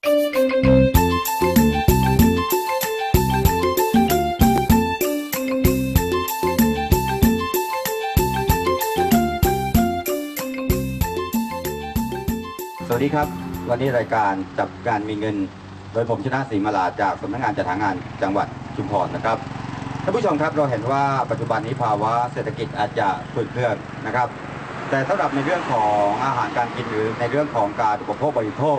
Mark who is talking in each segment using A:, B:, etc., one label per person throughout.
A: สวัสดีครับ วันนี้รายการจับการมีเงิน โดยผมชนะศรีมาลาจากสำนักงานจัดหางานจังหวัดชุมพรนะครับท่านผู้ชมครับเราเห็นว่าปัจจุบันนี้ภาวะเศรษฐกิจอาจจะฝืดเครื่องนะครับ แต่สำหรับในเรื่องของอาหารการกินหรือในเรื่องของการอุปโภคบริโภค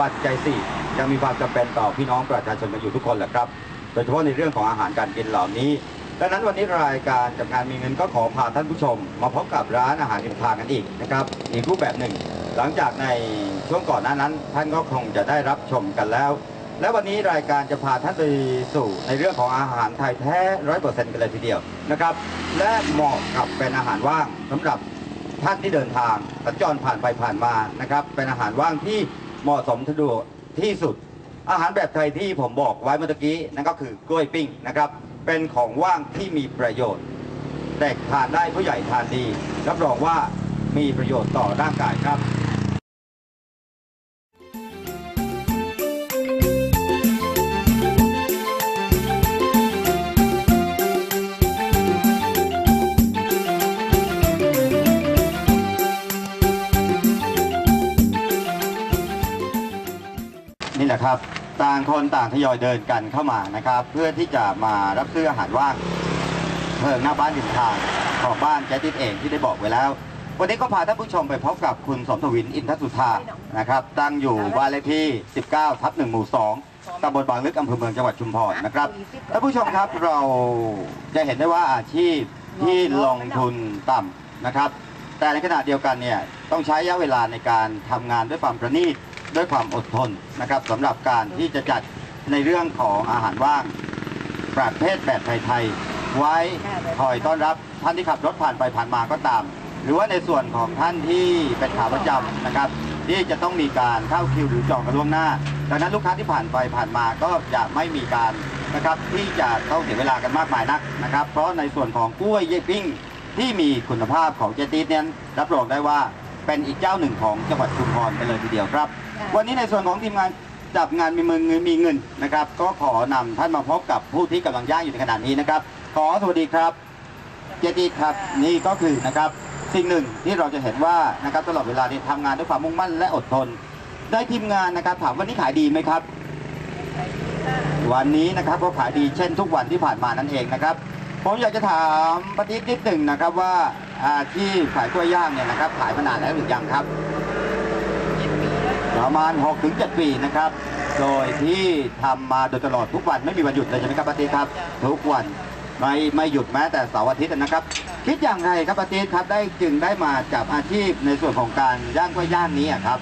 A: ปัจจัยสี่ยังมีความจำเป็นต่อพี่น้องประชาชนกันอยู่ทุกคนแหละครับ โดยเฉพาะในเรื่องของอาหารการกินเหล่านี้ดังนั้นวันนี้รายการจับงานมีเงินก็ขอพาท่านผู้ชม มาพบกับร้านอาหารริมทางกันอีกนะครับอีกรูปแบบหนึ่ง หลังจากในช่วงก่อนหน้านั้น ท่านก็คงจะได้รับชมกันแล้ว และวันนี้รายการจะพาท่านไปสู่ในเรื่องของอาหารไทยแท้ร้อยเปอร์เซ็นต์กันเลยทีเดียวนะครับและเหมาะกับเป็นอาหารว่างสำหรับท่านที่เดินทางสัญจรผ่านไปผ่านมานะครับเป็นอาหารว่างที่ เหมาะสมสะดวกที่สุด อาหารแบบไทยที่ผมบอกไว้เมื่อกี้นั่นก็คือกล้วยปิ้งนะครับ เป็นของว่างที่มีประโยชน์เด็กทานได้ผู้ใหญ่ทานดีรับรองว่ามีประโยชน์ต่อร่างกายครับ นี่แหละครับ ต่างคนต่างทยอยเดินกันเข้ามานะครับ เพื่อที่จะมารับซื้ออาหารว่างเพิ่งหน้าบ้านริมทางของบ้านแจ๊ดดิดเองที่ได้บอกไว้แล้ว วันนี้ก็พาท่านผู้ชมไปพบกับคุณสมทวินอินทสุธานะครับ ตั้งอยู่บ้านเลขที่ 19 ทับ1หมู่ 2ตำบลบางลึกอำเภอเมืองจังหวัดชุมพรนะครับท่านผู้ชมครับเราจะเห็นได้ว่าอาชีพที่ลงทุนต่ำนะครับ แต่ในขณะเดียวกันเนี่ยต้องใช้ระยะเวลาในการทำงานด้วยความประณีต ด้วยความอดทนนะครับสำหรับการที่จะจัดในเรื่องของอาหารว่าง ประเภทแบบไทยๆไว้คอยต้อนรับท่านที่ขับรถผ่านไปผ่านมาก็ตาม หรือว่าในส่วนของท่านที่เป็นขาประจำนะครับ ที่จะต้องมีการเข้าคิวหรือจองกันล่วงหน้า ดังนั้นลูกค้าที่ผ่านไปผ่านมาก็จะไม่มีการนะครับที่จะต้องเสียเวลากันมากมายนักนะครับ เพราะในส่วนของกล้วยเย่ปิ้งที่มีคุณภาพของเจติสเนี่ยรับรองได้ว่า เป็นอีกเจ้าหนึ่งของจังหวัดชุมพรไปเลยทีเดียวครับ วันนี้ในส่วนของทีมงานจับงานมีมือเงินมีเงินนะครับ ก็ขอนำท่านมาพบกับผู้ที่กำลังย่างอยู่ในขณะนี้นะครับ ขอสวัสดีครับ เจติสครับนี่ก็คือนะครับสิ่งหนึ่งที่เราจะเห็นว่านะครับตลอดเวลานี้ทำงานด้วยความมุ่งมั่นและอดทน ได้ทีมงานนะครับ ถามวันนี้ขายดีไหมครับ วันนี้นะครับก็ขายดีเช่นทุกวันที่ผ่านมานั่นเองนะครับ ผมอยากจะถามปฏิทินนิดหนึ่งนะครับว่า อาชีพขายกล้วยย่างเนี่ยนะครับขายมานานแล้วหรือยังครับ ประมาณ6ถึง7ปีนะครับ โดยที่ทำมาโดยตลอดทุกวันไม่มีวันหยุดเลยใช่ไหมครับปฏิทินครับทุกวันไม่ไม่หยุดแม้แต่เสาร์อาทิตย์นะครับ คิดอย่างไรครับปฏิทินครับได้จึงได้มาจับอาชีพในส่วนของการย่างกล้วยย่างนี้อะครับ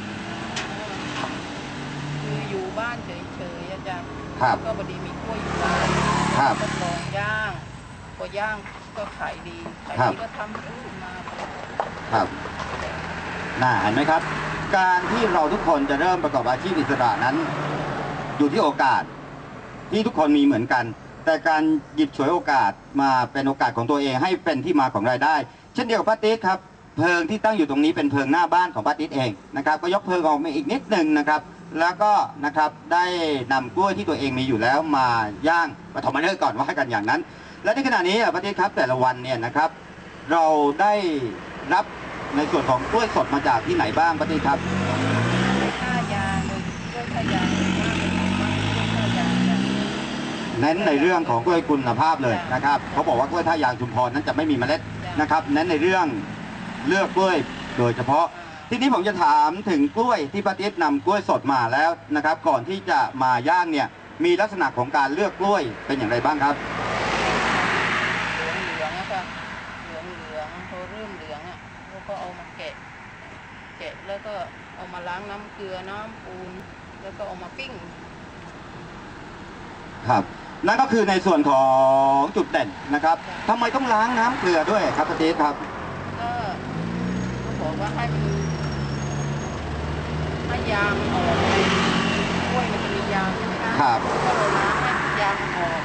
B: คืออยู่บ้านเฉยๆอาจารย์
A: ครับ
B: ก็พอดีมีกล้วยอยู่บ้าน
A: ครับ
B: ก็ลองย่างพอย่าง ก็ขายดีขาย
A: ครับ
B: ดีก็ทำขึ้นมา
A: ครับน่าเห็นไหมครับ การที่เราทุกคนจะเริ่มประกอบอาชีพอิสระนั้น อยู่ที่โอกาสที่ทุกคนมีเหมือนกัน แต่การหยิบฉวยโอกาสมาเป็นโอกาสของตัวเองให้เป็นที่มาของรายได้ เช่นเดียวกับป้าติ๊กครับเพลิงที่ตั้งอยู่ตรงนี้เป็นเพลิงหน้าบ้านของป้าติ๊กเองนะครับก็ยกเพลิงออกมาอีกนิดหนึ่งนะครับ แล้วก็นะครับได้นำกล้วยที่ตัวเองมีอยู่แล้วมาย่างมาถมมาเลิกก่อนว่ากันอย่างนั้น และในขณะนี้อะป้าติ๊กครับแต่ละวันเนี่ยนะครับ เราได้รับในส่วนของกล้วยสดมาจากที่ไหนบ้างป้าติ๊กครับ
B: ท่ายางเลยกล้วยท่ายางเลยมากเลยมากกล้วยท่ายางเนี่ย
A: เน้นในเรื่องของกล้วยคุณภาพเลยนะครับเขาบอกว่ากล้วยท่ายางชุมพรนั้นจะไม่มีเมล็ดนะครับเน้นในเรื่องเลือกกล้วยโดยเฉพาะทีนี้ผมจะถามถึงกล้วยที่ป้าติ๊ดนำกล้วยสดมาแล้วนะครับ ก่อนที่จะมาย่างเนี่ยมีลักษณะของการเลือกกล้วยเป็นอย่างไรบ้างครับ
B: เหลืองเหลืองๆอะค่ะเหลืองเหลืองๆพอเริ่มเหลืองอะเราก็เอามาแกะ แกะแล้วก็เอามาล้างน้ำ เกลือน้ำปูน แล้วก็เอามาปิ้ง
A: ครับ นั่นก็คือในส่วนของจุดเด่นนะครับทำไมต้องล้างน้ำเกลือด้วยครับป้าติ๊ดครับ
B: ก็เขาบอกว่าให้มันให้ยางออกกล้วยมันจะมียางใช่ไหมคะ
A: ครับ
B: ก็เลยล้างให้ยางออก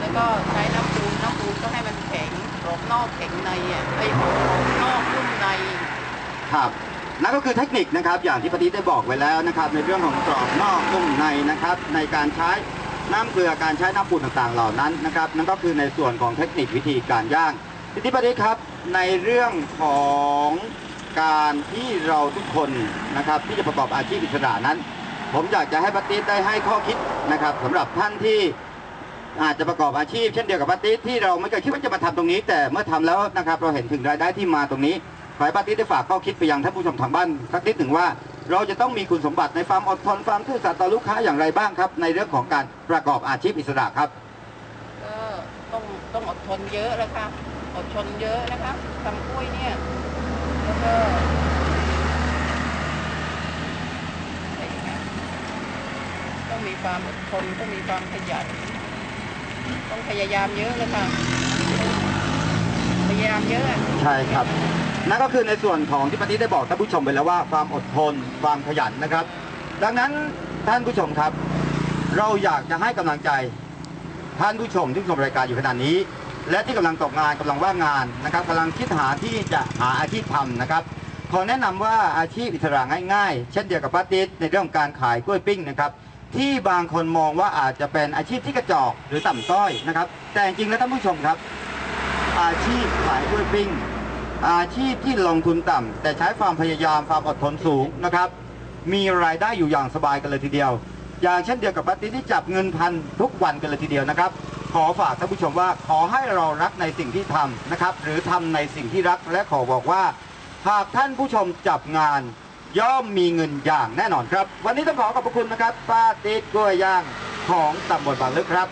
B: แล้วก็ใช้น้ำปูนน้ำปูนก็ให้มันแข็งกรอบนอกแข็งในอะไอ้ยกรอบนอกนุ่มใน
A: ครับ นั่นก็คือเทคนิคนะครับอย่างที่ปฏิได้บอกไว้แล้วนะครับในเรื่องของกรอบนอกนุ่มในนะครับในการใช้น้ำเกลือการใช้น้ำปูนต่างๆ เหล่านั้นนะครับนั่นก็คือในส่วนของเทคนิควิธีการย่างทีนี้ปฏิครับในเรื่องของการที่เราทุกคนนะครับที่จะประกอบอาชีพอิสระนั้น ผมอยากจะให้ปฏิได้ให้ข้อคิดนะครับสำหรับท่านที่อาจจะประกอบอาชีพเช่นเดียวกับปฏิที่เราไม่เคยคิดว่าจะมาทำตรงนี้ แต่เมื่อทำแล้วนะครับเราเห็นถึงรายได้ที่มาตรงนี้ ขอให้ป้าติ๊ดได้ฝากข้อคิดไปยังท่านผู้ชมทางบ้านสักนิดหนึ่งว่า เราจะต้องมีคุณสมบัติในความอดทนความซื่อสัตย์ต่อลูกค้าอย่างไรบ้างครับ ในเรื่องของการประกอบอาชีพอิสระครับ
B: ก็ต้องต้องอดทนเยอะแล้วค่ะอดทนเยอะนะคะทำกล้วยเนี่ยแล้วก็ต้องมีความอดทนต้องมีความขยันต้องพยายามเยอะเลยค่ะพยายามเยอะ
A: ใช่ครับ นั่นก็คือในส่วนของที่ป้าติได้บอกท่านผู้ชมไปแล้วว่าความอดทนความขยันนะครับ ดังนั้นท่านผู้ชมครับ เราอยากจะให้กำลังใจ ท่านผู้ชมที่ชมรายการอยู่ขณะนี้ และที่กำลังตกงานกำลังว่างงานนะครับกำลังคิดหาที่จะหาอาชีพทำนะครับขอแนะนำว่าอาชีพอิสระง่ายๆ เช่นเดียวกับป้าติ๊ดในเรื่องการขายกล้วยปิ้งนะครับที่บางคนมองว่าอาจจะเป็นอาชีพที่กระจอกหรือต่ำต้อยนะครับ แต่จริงๆแล้วท่านผู้ชมครับ อาชีพขายกล้วยปิ้ง อาชีพที่ลงทุนต่ำแต่ใช้ความพยายามความอดทนสูงนะครับ มีรายได้อยู่อย่างสบายกันเลยทีเดียว อย่างเช่นเดียวกับปาร์ตี้ที่จับเงินพันทุกวันกันเลยทีเดียวนะครับ ขอฝากท่านผู้ชมว่าขอให้เรารักในสิ่งที่ทำนะครับ หรือทำในสิ่งที่รักและขอบอกว่า หากท่านผู้ชมจับงานย่อมมีเงินอย่างแน่นอนครับ วันนี้ต้องขอขอบพระคุณนะครับป้าติ๊กกล้วยย่างของตำบลบางลึกครับ